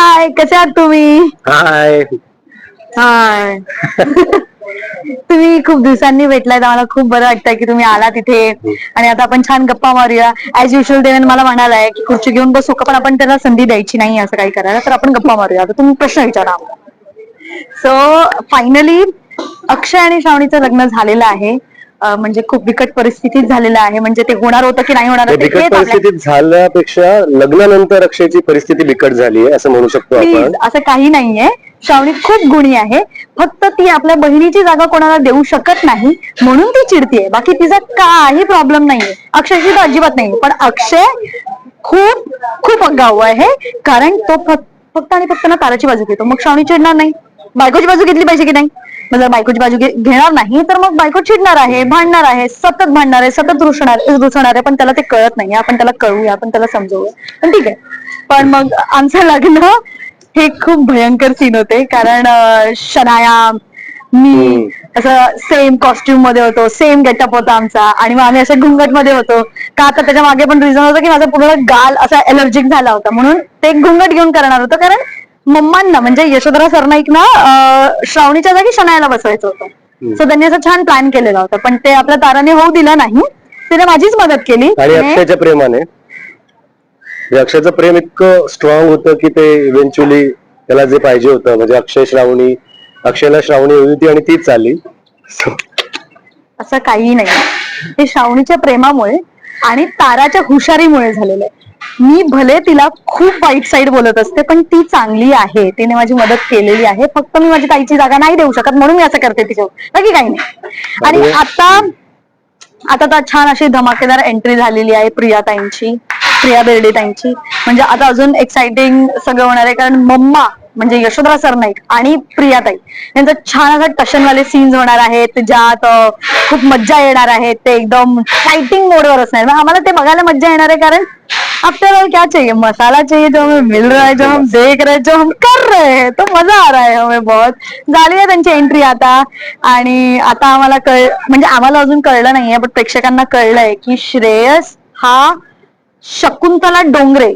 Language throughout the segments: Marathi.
हाय कसे आहात तुम्ही? हाय हाय तुम्ही खूप दिवसांनी भेटलाय आम्हाला खूप बरं वाटतंय की तुम्ही आला तिथे आणि आता आपण छान गप्पा मारूया. ऍज युजल देवेन मला म्हणालाय की खुर्ची घेऊन बसू का पण आपण त्याला संधी द्यायची नाही असं काही करायला तर आपण गप्पा मारूया. आता तुम्ही प्रश्न विचारा सो फायनली अक्षय आणि श्रावणीचं लग्न झालेलं आहे. म्हणजे खूप बिकट परिस्थितीत झालेलं आहे. म्हणजे ते होणार होतं की नाही होणार होतं बिकट परिस्थितीत झाल्यापेक्षा लग्नानंतर अक्षयची परिस्थिती बिकट झाली आहे असं म्हणू शकतो प्लीज असं काही नाहीये. श्रावणी खूप गुणी आहे. फक्त ती आपल्या बहिणीची जागा कोणाला देऊ शकत नाही म्हणून ती चिडतीये. बाकी तिचा काही प्रॉब्लेम नाहीये. अक्षयची तर अजिबात नाही पण अक्षय खूप खूप आगाऊ आहे. कारण तो फक्त फक्त आणि फक्त ना ताराची बाजू घेतो. मग श्रावणी चिडणार नाही. बायकोची बाजू घेतली पाहिजे की नाही? मग जर बायकोची बाजू घेणार नाही तर मग बायको चिडणार आहे भांडणार आहे सतत भांडणार आहे सतत रुसणार रुसणार आहे पण त्याला ते कळत नाही. आपण त्याला कळूया आपण त्याला समजवूया. पण ठीक आहे. पण मग आमचं लग्न हे खूप भयंकर सीन होते. कारण शनाया मी असं सेम कॉस्ट्युममध्ये होतो सेम गेटअप होता आमचा. आणि मग आम्ही असे घुंगटमध्ये होतो. का तर त्याच्यामागे पण रिझन होतं की माझा पूर्ण गाल असा एलर्जिक झाला होता. म्हणून ते घुंगट घेऊन करणार होतं. कारण मम्मांना म्हणजे यशोधरा सरनाईकना अं, श्रावणीच्या जागी शनायाला बसवायचं होतं. सो त्यांनी असं छान प्लॅन केलेला होता. पण ते आपल्या ताराने होऊ दिलं नाही. तिने माझीच मदत केली. आणि अक्षयच्या प्रेमाने. म्हणजे अक्षयचं प्रेम इतकं स्ट्रॉंग होतं की ते इव्हेंच्युअली त्याला जे पाहिजे होतं. म्हणजे अक्षय श्रावणी अक्षयला श्रावणी हवी होती आणि तीच चालली. असं काही नाही. हे श्रावणीच्या प्रेमामुळे आणि ताराच्या हुशारीमुळे झालेलं आहे. मी भले तिला खूप वाईट साईड बोलत असते पण ती चांगली आहे. तिने माझी मदत केलेली आहे. फक्त मी माझी ताईची जागा नाही देऊ शकत म्हणून मी असं करते तिच्यावर. बाकी काही नाही. आणि आता आता तर छान अशी धमाकेदार एंट्री झालेली आहे प्रियाताईंची प्रिया बेर्डे ताईंची. म्हणजे आता अजून एक्साइटिंग सगळं होणार आहे कारण मम्मा म्हणजे यशोधरा सर नाईक आणि प्रियाताई. यांचं छान असं टशनवाले सीन्स होणार आहेत ज्यात खूप मज्जा येणार आहे. ते एकदम फायटिंग मोडवर असणार. आम्हाला ते बघायला मज्जा येणार आहे कारण आपल्याला क्या चाहिए? मसाला चाहिए जो हमें मिल रहा है जो हम देख रहे हैं जो हम कर रहे हैं. तो मजा आ रहा है हमें बहुत. झाली आहे त्यांची एंट्री आता. आणि आता आम्हाला कळ म्हणजे आम्हाला अजून कळलं नाहीये पण प्रेक्षकांना कळलंय की श्रेयस हा शकुंतला डोंगरे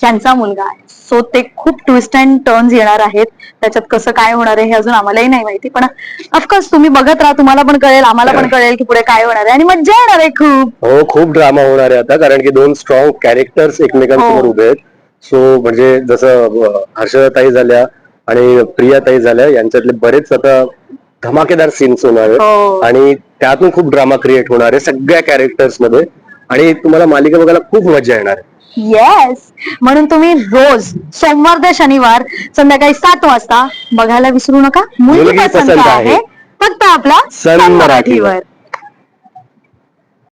यांचा मुलगा आहे. सो ते खूप ट्विस्ट अँड टर्न्स येणार आहेत. त्याच्यात कसं काय होणार आहे हे अजून आम्हालाही नाही माहिती. पण ऑफकोर्स तुम्ही बघत राहा तुम्हाला पण कळेल आम्हाला पण कळेल की पुढे काय होणार आहे. आणि मज्जा येणार आहे खूप. हो खूप ड्रामा होणार आहे आता कारण की दोन स्ट्रॉंग कॅरेक्टर्स एकमेकांसमोर हो. उभे आहेत. सो म्हणजे जसं हर्षदाताई झाल्या आणि प्रियाताई झाल्या यांच्यातले बरेच आता धमाकेदार सीन्स होणार हो. आहेत आणि त्यातून खूप ड्रामा क्रिएट होणार आहे सगळ्या कॅरेक्टर्समध्ये. आणि तुम्हाला मालिका बघायला खूप मजा येणार आहे. येस म्हणून तुम्ही रोज सोमवार ते शनिवार संध्याकाळी सात वाजता बघायला विसरू नका मुलगी पसंत आहे. फक्त आपला सन. मराठीवर